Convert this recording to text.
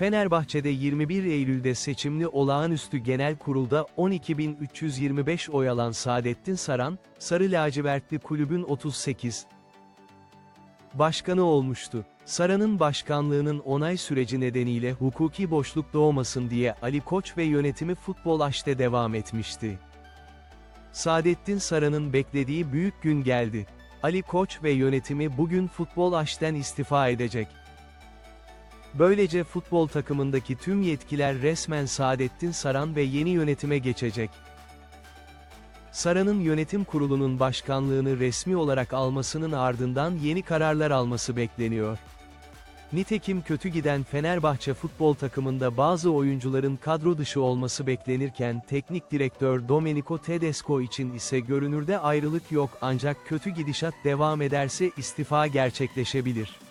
Fenerbahçe'de 21 Eylül'de seçimli olağanüstü genel kurulda 12.325 oy alan Saadettin Saran, Sarı Lacivertli kulübün 38 başkanı olmuştu. Saran'ın başkanlığının onay süreci nedeniyle hukuki boşluk doğmasın diye Ali Koç ve yönetimi Futbol Aş'te devam etmişti. Saadettin Saran'ın beklediği büyük gün geldi. Ali Koç ve yönetimi bugün Futbol Aş'ten istifa edecek. Böylece futbol takımındaki tüm yetkiler resmen Saadettin Saran ve yeni yönetime geçecek. Saran'ın yönetim kurulunun başkanlığını resmi olarak almasının ardından yeni kararlar alması bekleniyor. Nitekim kötü giden Fenerbahçe futbol takımında bazı oyuncuların kadro dışı olması beklenirken teknik direktör Domenico Tedesco için ise görünürde ayrılık yok ancak kötü gidişat devam ederse istifa gerçekleşebilir.